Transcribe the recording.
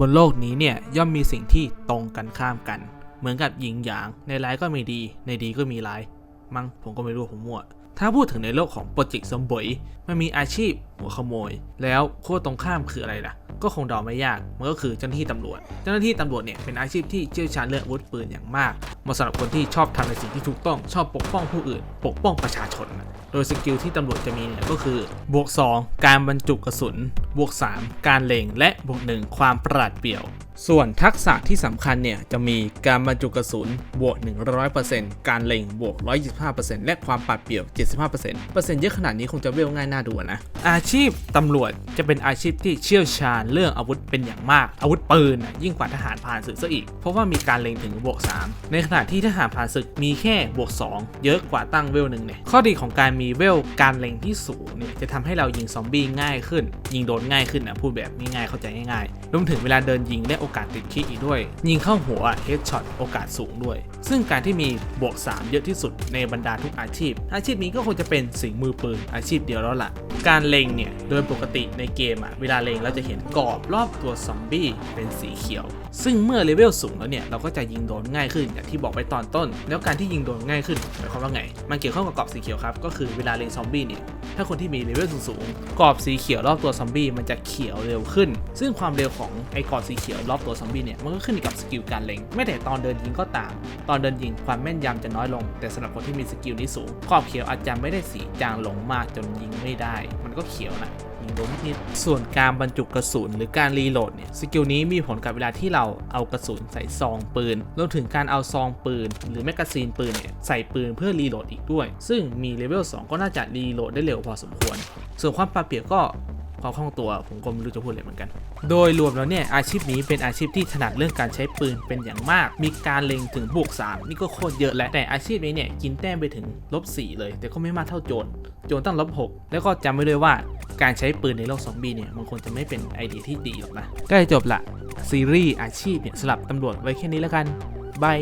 บนโลกนี้เนี่ยย่อมมีสิ่งที่ตรงกันข้ามกัน เหมือนกับหยิงหยาง ในร้ายก็มีดี ในดีก็มีร้าย มั้งผมก็ไม่รู้ผมมั่ว ถ้าพูดถึงในโลกของโปรเจกต์สมบยมันมีอาชีพหัวขโมย แล้วขั้วตรงข้ามคืออะไรล่ะ ก็คงเดาไม่ยาก มันก็คือเจ้าหน้าที่ตำรวจ เจ้าหน้าที่ตำรวจเนี่ยเป็นอาชีพที่เชี่ยวชาญเรื่องอาวุธปืนอย่างมาก เหมาะสำหรับคนที่ชอบทำในสิ่งที่ถูกต้อง ชอบปกป้องผู้อื่น ปกป้องประชาชน โดยสกิลที่ตำรวจจะมีเนี่ยก็คือบวก 2 การบรรจุกระสุน บวก 3 การเลงและบวก 1 ความปราดเปรียว ส่วนทักษะที่สำคัญเนี่ย จะมีการบรรจุกระสุนบวก 100%การเล็งบวก 125%และความปราดเปรียว 75%เปอร์เซ็นต์เยอะขนาดนี้คงจะเวลง่ายน่าดูนะ อาชีพตำรวจจะเป็นอาชีพที่เชี่ยวชาญเรื่องอาวุธเป็นอย่างมาก อาวุธปืนน่ะยิ่งกว่าทหารผ่านศึกซะอีก เพราะว่ามีการเล็งถึงบวก 3 ในขณะที่ทหารผ่านศึกมีแค่บวก 2 เยอะกว่าตั้งเวลหนึ่งเนี่ยข้อดีของการมีเวลการเล็งที่สูงเนี่ยจะทำให้เรายิงซอมบี้ง่ายขึ้น ยิงโดนง่ายขึ้นนะพูดแบบง่ายๆเข้าใจง่ายๆรวมถึงเวลาเดินยิงได้โอกาสติดคิกอีกด้วย ยิงเข้าหัวเฮดช็อตโอกาสสูงด้วย ซึ่งการที่มีบวก 3 เยอะที่สุดในบรรดาทุกอาชีพ อาชีพนี้ก็คงจะเป็นสิงมือปืนอาชีพเดียวแล้วล่ะ การเล็งเนี่ย โดยปกติในเกมอะเวลาเล็งเราจะเห็นกรอบรอบตัวซอมบี้เป็นสีเขียว ซึ่งเมื่อเลเวลสูงแล้วเนี่ย เราก็จะยิงโดนง่ายขึ้นอย่างที่บอกไปตอนต้น แล้วการที่ยิงโดนง่ายขึ้นหมายความว่าไง มันเกี่ยวข้องกับกรอบสีเขียวครับ ก็คือเวลาเล็งซอมบี้เนี่ย ถ้าคนที่มีเลเวลสูงๆกรอบสีเขียวรอบตัวซอมบี้มันจะเขียวเร็วขึ้น ซึ่งความเร็วของไอ้กรอบสีเขียวรอบตัวซอมบี้เนี่ย มันก็ขึ้นอยู่กับสกิลการเล็ง ไม่แต่ตอนเดินยิงก็ตาม ตอนเดินยิงความแม่นยำจะน้อยลง แต่สำหรับคนที่มีสกิลนี้สูงขอบเขียวอาจจะไม่ได้สีจางลงมากจนยิงไม่ได้ มันก็เขียวนะยิงโดนนิดๆส่วนการบรรจุกระสุนหรือการรีโหลดเนี่ยสกิลนี้มีผลกับเวลาที่เราเอากระสุนใส่ซองปืนรวมถึงการเอาซองปืน หรือแมกกาซีนปืนเนี่ยใส่ปืนเพื่อรีโหลดอีกด้วย ซึ่งมีเลเวล2ก็น่าจะรีโหลดได้เร็วพอสมควร ส่วนความปราเปียกก็ ความคล่องตัว ผมก็ไม่รู้จะพูดอะไรเหมือนกัน โดยรวมแล้วเนี่ยอาชีพนี้เป็นอาชีพที่ถนัดเรื่องการใช้ปืนเป็นอย่างมาก มีการเล็งถึงบวก 3 นี่ก็โคตรเยอะแล้วแต่อาชีพนี้เนี่ยกินแต้มไปถึงลบ4เลย แต่ก็ไม่มากเท่าโจรโจรตั้งลบ6แล้วก็จำไว้ด้วยว่าการใช้ปืนในโลกซอมบี้เนี่ยมันคงจะไม่เป็นไอเดียที่ดีหรอกนะใกล้จบละซีรีส์อาชีพเนี่ยสลับตำรวจไว้แค่นี้แล้วกันบาย